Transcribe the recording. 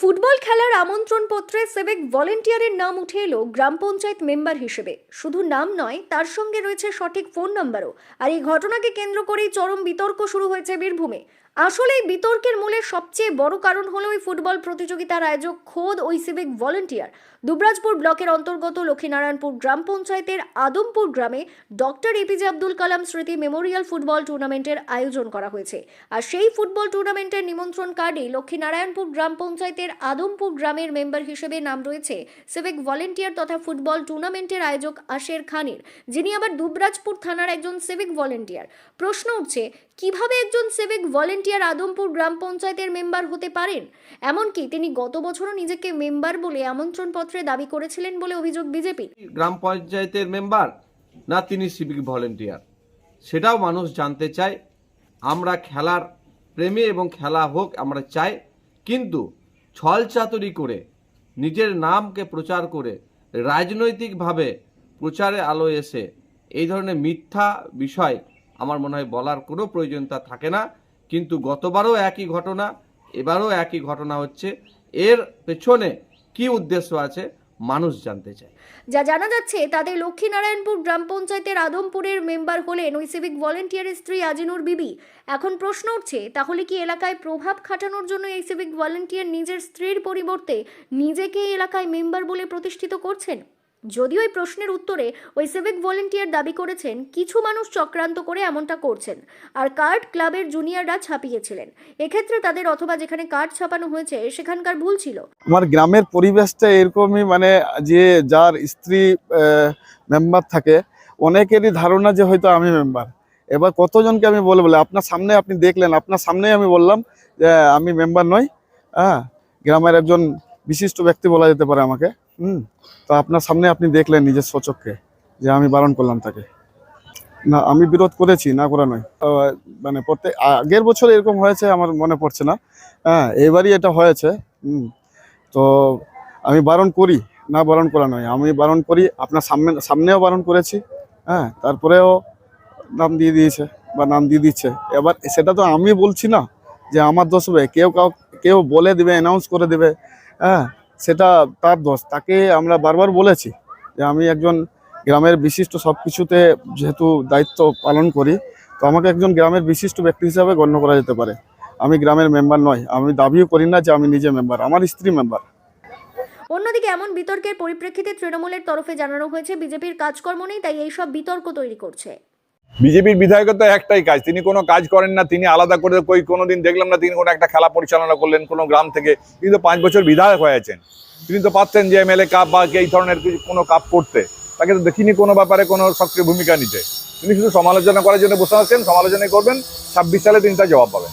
Football খেলার আমন্ত্রণ পত্রে সেবেক ভলেন্টিয়ারের নাম উঠে এলো গ্রাম পঞ্চায়েত মেম্বার হিসেবে। শুধু নাম নয়, তার সঙ্গে রয়েছে সঠিক ফোন নাম্বারও। আর এই ঘটনাকে কেন্দ্র করেই চরম বিতর্ক শুরু হয়েছে বীরভূমে। আসলে বিতর্কের মূলে সবচেয়ে বড় কারণ হলো ওই ফুটবল প্রতিযোগিতার আয়োজক খোদ ওই সিভিক ভলেন্টিয়ার দুবরাজপুর ব্লকের অন্তর্গত লক্ষ্মীনারায়ণপুর গ্রাম পঞ্চায়েতের আদমপুর গ্রামে ডক্টর এপিজে আব্দুল কালাম স্মৃতি মেমোরিয়াল ফুটবল টুর্নামেন্টের আয়োজন করা হয়েছে। আর সেই ফুটবল টুর্নামেন্টের নিমন্ত্রণ কার্ডে লক্ষ্মীনারায়ণপুর গ্রাম পঞ্চায়েতের আদমপুর গ্রামের মেম্বার হিসেবে নাম রয়েছে সিভিক ভলেন্টিয়ার তথা ফুটবল টুর্নামেন্টের আয়োজক আশের খানের, যিনি আবার দুবরাজপুর থানার একজন সিভিক ভলেন্টিয়ার প্রশ্ন উঠছে কীভাবে একজন সিভিক ভলেন্টিয়ার আদমপুর গ্রাম পঞ্চায়েতের মেম্বার হতে পারেন? এমনকি তিনি গত বছরও নিজেকে মেম্বার বলে আমন্ত্রণপত্রে দাবি করেছিলেন বলে অভিযোগ বিজেপি। গ্রাম পঞ্চায়েতের মেম্বার? না, তিনি সিভিক ভলেন্টিয়ার। সেটাও মানুষ জানতে চায়, আমরা খেলার প্রেমী এবং খেলা হোক, আমরা চাই। কিন্তু ছল চাতুরি করে, নিজের নামকে প্রচার করে, রাজনৈতিকভাবে প্রচারে আলো এসে, এই ধরনের মিথ্যা বিষয় আমার মনে হয় বলার কোনো প্রয়োজনীয়তা থাকে না। কিন্তু গতবারও একই ঘটনা, এবারও একই ঘটনা হচ্ছে। এর পেছনে কি উদ্দেশ্য আছে, মানুষ জানতে চায়। যা জানা যাচ্ছে, তাদের লক্ষ্মীনারায়ণপুর গ্রাম পঞ্চায়েতের আদমপুরের মেম্বার হলেন ওই সিভিক ভলেন্টিয়ারের স্ত্রী আজিনুর বিবি। এখন প্রশ্ন উঠছে, তাহলে কি এলাকায় প্রভাব খাটানোর জন্য এই সিভিক ভলেন্টিয়ার নিজের স্ত্রীর পরিবর্তে নিজেকে এলাকায় মেম্বার বলে প্রতিষ্ঠিত করছেন? যদিও এই প্রশ্নের উত্তরে ওই সিভিক ভলেন্টিয়ার দাবি করেছেন, কিছু মানুষ চক্রান্ত করে এমনটা করছেন, আর কার্ড ক্লাবের জুনিয়ররা ছাপিয়েছিলেন। এক্ষেত্রে তাদের অথবা যেখানে কার্ড ছাপানো হয়েছে, সেখানকার ভুল ছিল। আমার গ্রামের পরিবেশটা এরকমই মানে যে যার স্ত্রী মেম্বার থাকে, অনেকেরই ধারণা যে হয়তো আমি মেম্বার এবার কতজনকে আমি বলে বলে আপনার সামনে আপনি দেখলেন, আপনার সামনেই আমি বললাম যে আমি মেম্বার নই হ্যাঁ? গ্রামের একজন বিশিষ্ট ব্যক্তি বলা যেতে পারে আমাকে। হুম, তো আপনার সামনে আপনি দেখলেন নিজের সচককে, যে আমি বারণ করলাম তাকে। না, আমি বিরোধ করেছি, না করা নয়। মানে প্রত্যেক, আগের বছর এরকম হয়েছে, আমার মনে পড়ছে না। হ্যাঁ এবারই এটা হয়েছে, হুম। তো, আমি বারণ করি, না বারণ করা নয়। আমি বারণ করি, আপনার সামনে, সামনেও বারণ করেছি হ্যাঁ তারপরেও নাম দিয়ে দিয়েছে, বা নাম দিয়ে দিচ্ছে। এবার সেটা তো আমি বলছি না, যে আমার দোষ হবে। কেউ কাউ, কেউ বলে দিবে অ্যানাউন্স করে দেবে হ্যাঁ। সেটা তার দোষ। তাকে আমরা বারবার বলেছি যে আমি একজন গ্রামের বিশিষ্ট সব কিছুতে যেহেতু দায়িত্ব পালন করি, তো আমাকে একজন গ্রামের বিশিষ্ট ব্যক্তি হিসাবে গণ্য করা যেতে পারে। আমি গ্রামের মেম্বার নয়, আমি দাবিও করি না যে আমি নিজে মেম্বার আমার স্ত্রী মেম্বার অন্যদিকে এমন বিতর্কের পরিপ্রেক্ষিতে তৃণমূলের তরফে জানানো হয়েছে, বিজেপির কাজকর্ম নেই, তাই এইসব বিতর্ক তৈরি করছে। বিজেপির বিধায়কের তো একটাই কাজ, তিনি কোনো কাজ করেন না, তিনি আলাদা করে কই কোনোদিন দেখলাম না, তিনি কোনো একটা খেলা পরিচালনা করলেন কোনো গ্রাম থেকে, তিনি তো পাঁচ বছর বিধায়ক হয়েছেন তিনি তো পাচ্ছেন যে এমএলএ কাপ বা এই ধরনের কিছু কোনো কাপ করতে, তাকে তো দেখিনি কোনো ব্যাপারে কোনো সক্রিয় ভূমিকা নিতে। তিনি শুধু সমালোচনা করার জন্য বসে আছেন সমালোচনাই করবেন, ছাব্বিশ সালে তিনি তার জবাব পাবেন।